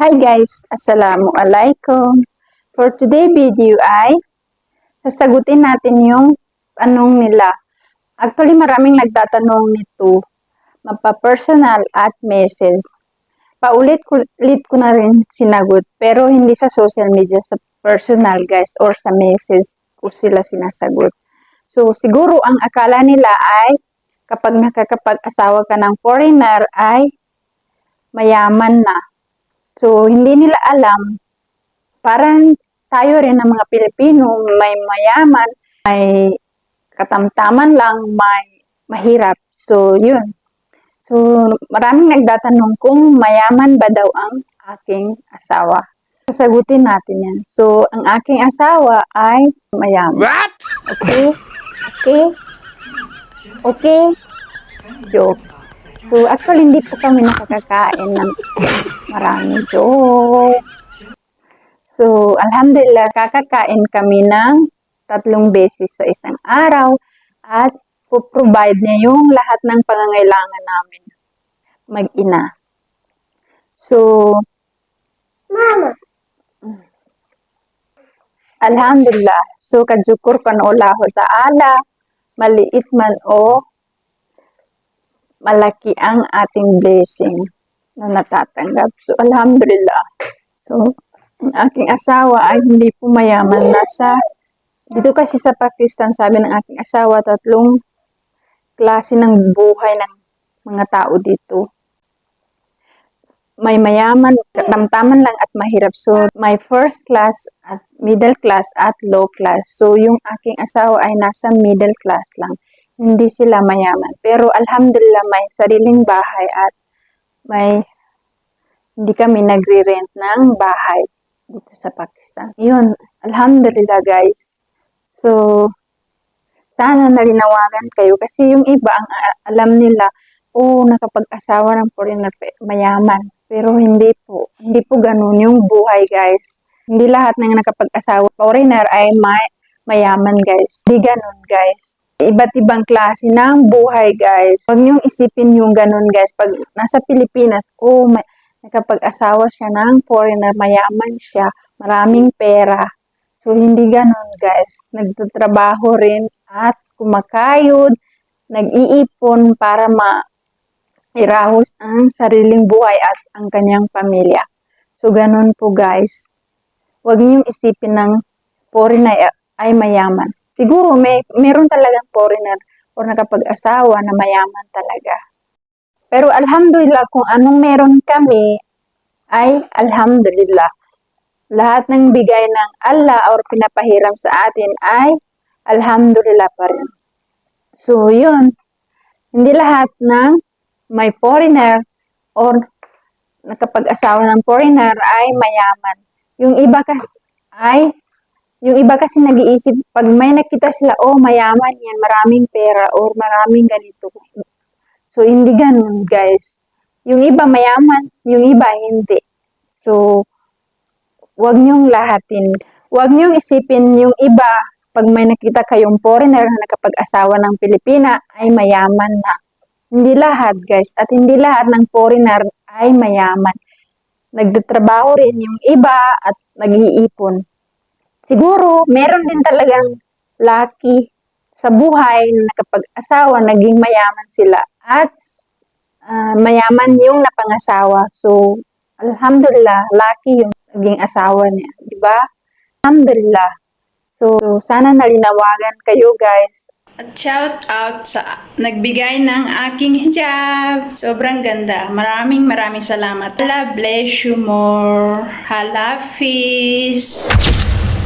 Hi guys, Assalamualaikum. For today video ay sasagutin natin yung anong nila. Actually maraming nagtatanong nito, mapa-personal at message. Paulit-ulit ko na rin sinagot pero hindi sa social media, sa personal guys or sa message ko sila sinasagot. So siguro ang akala nila ay kapag nakakapag-asawa ka ng foreigner ay mayaman na. So, hindi nila alam, parang tayo rin ng mga Pilipino, may mayaman, may katamtaman lang, may mahirap. So, yun. So, maraming nagdatanong kung mayaman ba daw ang aking asawa. Sasagutin natin yan. So, ang aking asawa ay mayaman. What? Okay? Okay? Okay? Joke. So, actually, hindi po kami nakakakain ng maraming joke. So, alhamdulillah, kakakain kami ng tatlong beses sa isang araw at po-provide niya yung lahat ng pangangailangan namin mag-ina. So, Mama. Alhamdulillah. So, kadzukur ka na Allah Ta'ala, maliit man o malaki ang ating blessing na natatanggap. So, Alhamdulillah. So, ang aking asawa ay hindi po mayaman. Nasa, dito kasi sa Pakistan, sabi ng aking asawa, tatlong klase ng buhay ng mga tao dito may mayaman, katamtaman lang at mahirap. So, may first class at middle class at low class. So, yung aking asawa ay nasa middle class lang. Hindi sila mayaman. Pero alhamdulillah may sariling bahay at may hindi kami nagre-rent ng bahay dito sa Pakistan. Yun, alhamdulillah guys. So, sana nalinawagan kayo kasi yung iba ang alam nila, oh, nakapag-asawa ng foreigner, mayaman. Pero hindi po. Hindi po ganun yung buhay, guys. Hindi lahat ng nakapag-asawa foreigner ay may, mayaman, guys. Hindi ganun, guys. Iba't ibang klase ng buhay, guys. Huwag niyong isipin yung ganun, guys. Pag nasa Pilipinas, oh, may, nakapag-asawa siya ng foreigner, mayaman siya, maraming pera. So, hindi ganun, guys. Nagtatrabaho rin at kumakayod, nag-iipon para ma irahos ang sariling buhay at ang kanyang pamilya. So, ganun po guys. Huwag niyong isipin ng foreigner ay, ay mayaman. Siguro may meron talagang foreigner or nakapag-asawa na mayaman talaga. Pero alhamdulillah kung anong meron kami ay alhamdulillah. Lahat ng bigay ng Allah or pinapahiram sa atin ay alhamdulillah pa rin. So, yun. Hindi lahat ng may foreigner or nakapag-asawa ng foreigner ay mayaman. Yung iba kasi ay yung iba kasi nag-iisip pag may nakita sila, oh mayaman yan, maraming pera or maraming ganito. So hindi ganun, guys. Yung iba mayaman, yung iba hindi. So wag niyong lahatin. Wag niyong isipin yung iba pag may nakita kayong foreigner na nakapag-asawa ng Pilipina ay mayaman na. Hindi lahat, guys. At hindi lahat ng foreigner ay mayaman. Nagtatrabaho rin yung iba at nag-iipon. Siguro, meron din talagang lucky sa buhay na nakapag-asawa, naging mayaman sila. At ah, mayaman yung napangasawa. So, alhamdulillah, lucky yung naging asawa niya. Di ba? Alhamdulillah. So, sana nalinawagan kayo guys At shout out sa nagbigay ng aking hijab. Sobrang ganda. Maraming maraming salamat. Allah bless you more. Halafis.